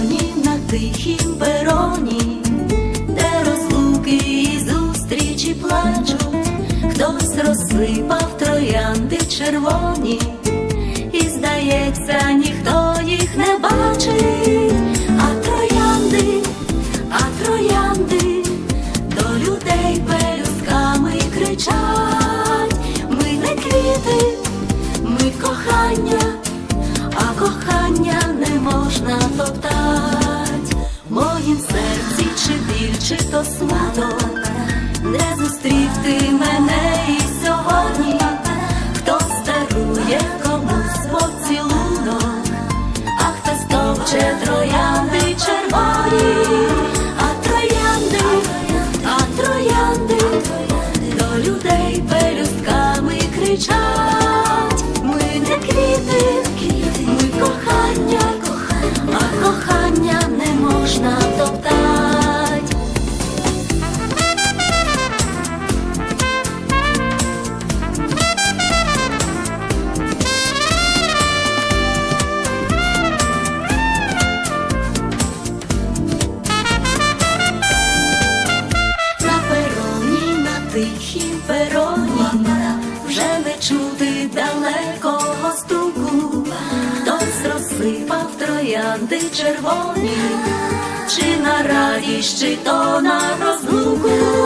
стороні на тихім пероні, де розлуки і зустрічі плачуть, хтось розсипав троянди червоні, і, здається, ніхто їх не бачить, а троянди, а троянди до людей пелюстками кричать, ми не квіти, ми кохання, а кохання не можна топтать. Моїм серці чи біль, чи то смуток, можна топтать. На пероні, на тихім пероні, вже не чути далекого стуку, хтось розсипав троянди червоні, чи на радість, чи то на розлуку.